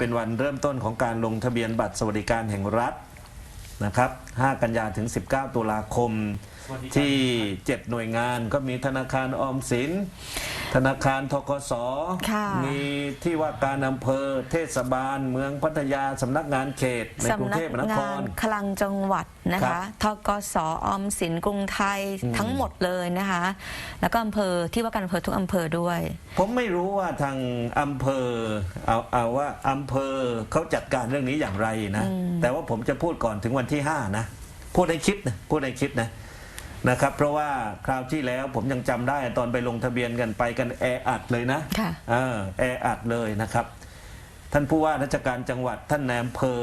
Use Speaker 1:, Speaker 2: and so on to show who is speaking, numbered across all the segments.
Speaker 1: เป็นวันเริ่มต้นของการลงทะเบียนบัตรสวัสดิการแห่งรัฐนะครับ 5 กันยาถึง 19 ตุลาคมที่ 7 หน่วยงานก็มีธนาคารออมสิน ธนาคารทกส
Speaker 2: ค่ะ
Speaker 1: มีที่ว่าการอำเภอเทศบาล เมืองพัทยาสำนักงานเขตในกรุง
Speaker 2: สำนั
Speaker 1: เทพมหานค
Speaker 2: งารนคลังจังหวัดนะ
Speaker 1: ครั
Speaker 2: คะ
Speaker 1: บ
Speaker 2: ทกสออมสินกรุงไทยทั้งหมดเลยนะคะ แล้วก็อำเภอที่ว่าการอำเภอทุกอำเภอด้วย
Speaker 1: ผมไม่รู้ว่าทางอำเภอเอาเอาว่าอำเภอเขาจัดการเรื่องนี้อย่างไรนะ แต่ว่าผมจะพูดก่อนถึงวันที่ 5 นะ พูดให้คิดนะพูดให้คิดนะ นะครับเพราะว่าคราวที่แล้วผมยังจำได้ตอนไปลงทะเบียนกันไปกันแออัดเลยนะ
Speaker 2: ค่ะ
Speaker 1: เออแออัดเลยนะครับ ท่านผู้ว่าราชการจังหวัดท่านนายอำเภอ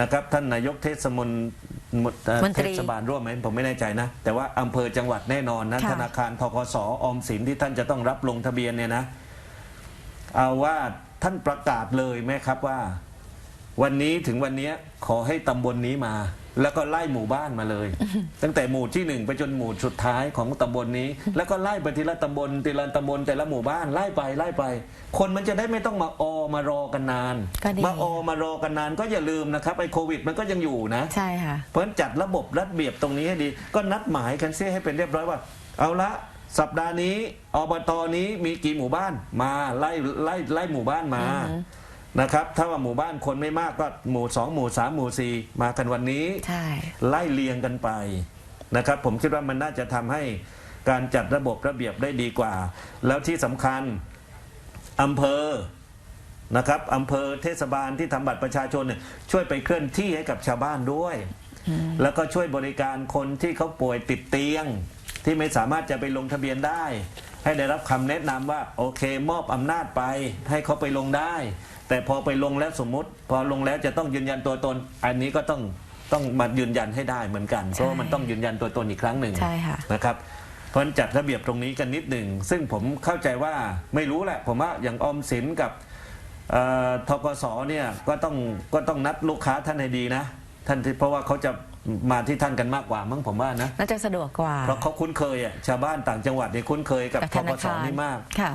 Speaker 1: นะครับ ท่านนายกเทศมนเอ่อ
Speaker 2: มนตรี
Speaker 1: เทศบาลร่วมไหมผมไม่แน่ใจนะ แต่ว่าอำเภอจังหวัดแน่นอนนะ
Speaker 2: ค่ะ
Speaker 1: ธนาคารทกสออมสินที่ท่านจะต้องรับลงทะเบียนเนี่ยนะ เอาว่าท่านประกาศเลยไหมครับว่า วันนี้ถึงวันนี้ขอให้ตำบลนี้มา แล้วก็ไล่หมู่บ้านมาเลย ตั้งแต่หมู่ที่หนึ่งไปจนหมู่สุดท้ายของตำบลนี้ แล้วก็ไล่ไปทีละตำบลทีละตำบลแต่ละหมู่บ้านไล่ไปไล่ไป คนมันจะได้ไม่ต้องมาอมารอกันนาน
Speaker 2: ก็ดี
Speaker 1: มาอมารอกันนานก็อย่าลืมนะครับไอ้โควิด มันก็ยังอยู่นะ
Speaker 2: ใช่ค่ะ
Speaker 1: เพราะฉะนั้นจัดระบบรัดเบียบตรงนี้ให้ดี ก็นัดหมายกันเสียให้เป็นเรียบร้อยว่า เอาละสัปดาห์นี้อบตนี้มีกี่หมู่บ้านมาไล่ไล่ไล่หมู่บ้านมา นะครับ ถ้าว่าหมู่บ้านคนไม่มากก็หมู่สองหมู่สามหมู่สี่มากันวันนี้
Speaker 2: ใช่
Speaker 1: ไล่เลียงกันไปนะครับ ผมคิดว่ามันน่าจะทำให้การจัดระบบระเบียบได้ดีกว่า แล้วที่สำคัญอำเภอนะครับอำเภอเทศบาลที่ทำบัตรประชาชนเนี่ยช่วยไปเคลื่อนที่ให้กับชาวบ้านด้วย แล้วก็ช่วยบริการคนที่เขาป่วยติดเตียง ที่ไม่สามารถจะไปลงทะเบียนได้ ให้ได้รับคำแนะนำว่าโอเค มอบอำนาจไป ให้เขาไปลงได้ แต่พอไปลงแล้วสมมุติ พอลงแล้วจะต้องยืนยันตัวตน อันนี้ก็ต้องต้องมายืนยันให้ได้เหมือนกันเพราะว่ามันต้องยืนยันตัวตนอีกครั้งหนึ่ง
Speaker 2: ใช่ค่ะ
Speaker 1: นะครับเพราะฉะนั้นจัดระเบียบตรงนี้กันนิดหนึ่งซึ่งผมเข้าใจว่าไม่รู้แหละ ผมว่าอย่างออมสินกับเอ่อทกสเนี่ยก็ต้องก็ต้องนัดลูกค้าท่านให้ดีนะท่านที่เพราะว่าเขาจะ มาที่ท่านกันมากกว่ามั้งผมว่านะ
Speaker 2: น่าจะสะดวกกว่า
Speaker 1: เพราะเขาคุ้นเคยอะชาวบ้านต่างจังหวัดเนี่ยคุ้นเคยกับ
Speaker 2: กับ
Speaker 1: ท
Speaker 2: ธ
Speaker 1: ก
Speaker 2: นา
Speaker 1: ส
Speaker 2: คาร
Speaker 1: นี่มาก
Speaker 2: ค่ะ